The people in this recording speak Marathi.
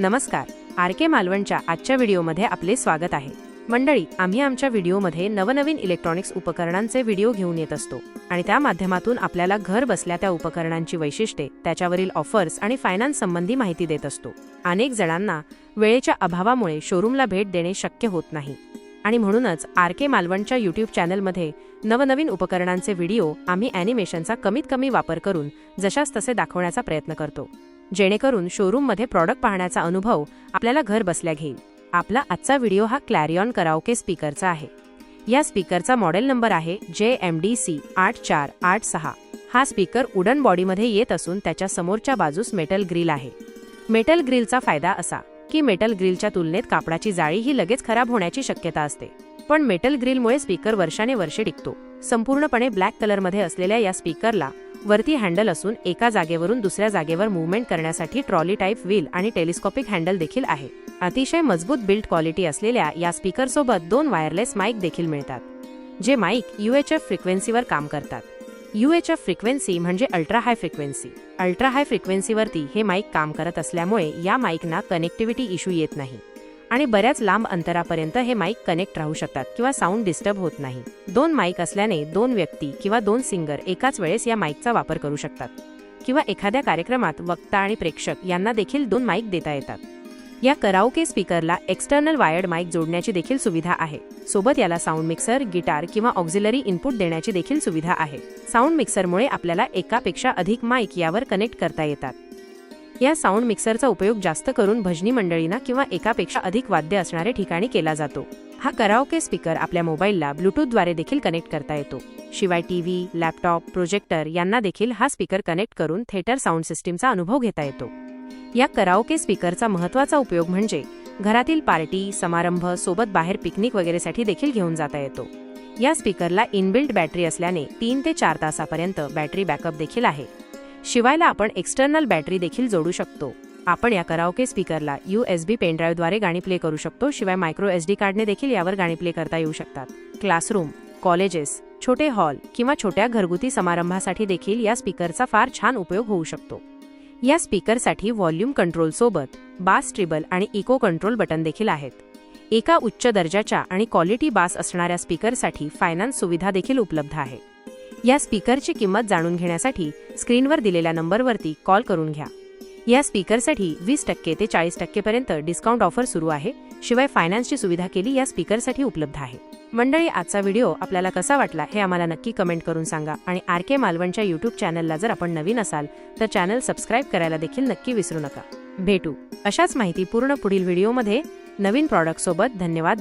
नमस्कार. आर के मालवणच्या आजच्या व्हिडिओमध्ये आपले स्वागत आहे. मंडळी आम्ही आमच्या व्हिडिओमध्ये नवनवीन इलेक्ट्रॉनिक्स उपकरणांचे व्हिडिओ घेऊन येत असतो आणि त्या माध्यमातून आपल्याला घर बसल्या त्या उपकरणांची वैशिष्ट्ये त्याच्यावरील ऑफर्स आणि फायनान्स संबंधी माहिती देत असतो. अनेक जणांना वेळेच्या अभावामुळे शोरूमला भेट देणे शक्य होत नाही. आणि म्हणूनच आर के मालवणच्या यूट्यूब चॅनलमध्ये नवनवीन उपकरणांचे व्हिडिओ आम्ही ॲनिमेशनचा कमीत कमी वापर करून जशास तसे दाखवण्याचा प्रयत्न करतो. जेणेकरून शोरूममध्ये प्रॉडक्ट पाहण्याचा अनुभव आपल्याला घर बसल्या घेईल. आपला आजचा व्हिडिओ हा क्लॅरियॉन कराओके स्पीकरचा आहे. या स्पीकरचा मॉडेल नंबर आहे जे एम डी सी आठ चार आठ सहा. हा स्पीकर उडन बॉडीमध्ये येत असून त्याच्या समोरच्या बाजूस मेटल ग्रिल आहे. मेटल ग्रिलचा फायदा असा की मेटल ग्रिलच्या तुलनेत कापडाची जाळी ही लगेच खराब होण्याची शक्यता असते. पण मेटल ग्रिलमुळे स्पीकर वर्षाने वर्षे टिकतो. संपूर्णपणे ब्लॅक कलरमध्ये असलेल्या या स्पीकरला वरती हँडल असून एका जागेवरून दुसऱ्या जागेवर मुवमेंट करण्यासाठी ट्रॉली टाईप व्हील आणि टेलिस्कोपिक हँडल देखील आहे. अतिशय मजबूत बिल्ड क्वालिटी असलेल्या या स्पीकरसोबत दोन वायरलेस माईक देखील मिळतात जे माईक यू एच एफ फ्रिक्वेन्सीवर काम करतात. यू एच एफ फ्रिक्वेन्सी म्हणजे ultra high frequency. Ultra high फ्रिक्वेन्सीवरती हे माईक काम करत असल्यामुळे या माईकना कनेक्टिव्हिटी इश्यू येत नाही. आणि बऱ्याच लांब अंतरापर्यंत हे माईक कनेक्ट राहू शकतात किंवा साऊंड डिस्टर्ब होत नाही. दोन माईक असल्याने दोन व्यक्ती किंवा दोन सिंगर एकाच वेळेस या माईकचा वापर करू शकतात. किंवा एखाद्या कार्यक्रमात वक्ता आणि प्रेक्षक यांना देखील दोन माईक देता येतात. या कराओके स्पीकरला एक्सटर्नल वायर्ड माईक जोडण्याची देखील सुविधा आहे. सोबत याला साऊंड मिक्सर गिटार किंवा ऑक्झिलरी इनपुट देण्याची देखील सुविधा आहे. साऊंड मिक्सरमुळे आपल्याला एकापेक्षा अधिक माईक यावर कनेक्ट करता येतात. या साऊंड मिक्सरचा उपयोग जास्त करून भजनी मंडळींना किंवा एकापेक्षा अधिक वाद्य असणारे ठिकाणी केला जातो. हा कराओके स्पीकर आपल्या मोबाईलला ब्लूटूथद्वारे देखील कनेक्ट करता येतो. शिवाय टीव्ही लॅपटॉप प्रोजेक्टर यांना देखील हा स्पीकर कनेक्ट करून थिएटर साऊंड सिस्टीमचा अनुभव घेता येतो. या कराओके स्पीकरचा महत्त्वाचा उपयोग म्हणजे घरातील पार्टी समारंभ सोबत बाहेर पिकनिक वगैरेसाठी देखील घेऊन जाता येतो. या स्पीकरला इनबिल्ट बॅटरी असल्याने तीन ते चार तासापर्यंत बॅटरी बॅकअप देखील आहे. शिवायला आपण एक्सटर्नल बॅटरी देखील जोडू शकतो. आपण या कराओके स्पीकरला यू एस बी पेनड्राईव्हद्वारे गाणी प्ले करू शकतो शिवाय मायक्रो एस डी कार्डने देखील यावर गाणी प्ले करता येऊ शकतात. क्लासरूम कॉलेजेस छोटे हॉल किंवा छोट्या घरगुती समारंभासाठी देखील या स्पीकरचा फार छान उपयोग होऊ शकतो. या स्पीकरसाठी व्हॉल्यूम कंट्रोल सोबत बास ट्रिबल आणि इको कंट्रोल बटन देखील आहेत. एका उच्च दर्जाच्या आणि क्वालिटी बास असणाऱ्या स्पीकरसाठी फायनान्स सुविधा देखील उपलब्ध आहे. या स्पीकरची किंमत जाणून घेण्यासाठी स्क्रीनवर दिलेल्या नंबरवरती कॉल करून घ्या. या स्पीकरसाठी वीस टक्के ते चाळीस टक्केपर्यंत डिस्काउंट ऑफर सुरू आहे शिवाय फायनान्सची सुविधा केली या स्पीकरसाठी उपलब्ध आहे. मंडळी आजचा व्हिडिओ आपल्याला कसा वाटला हे आम्हाला नक्की कमेंट करून सांगा आणि आर के मालवणच्या यूट्यूब चॅनलला जर आपण नवीन असाल तर चॅनल सबस्क्राईब करायला देखील नक्की विसरू नका. भेटू. अशाच माहिती पूर्ण पुढील व्हिडिओमध्ये नवीन प्रॉडक्टसोबत धन्यवाद.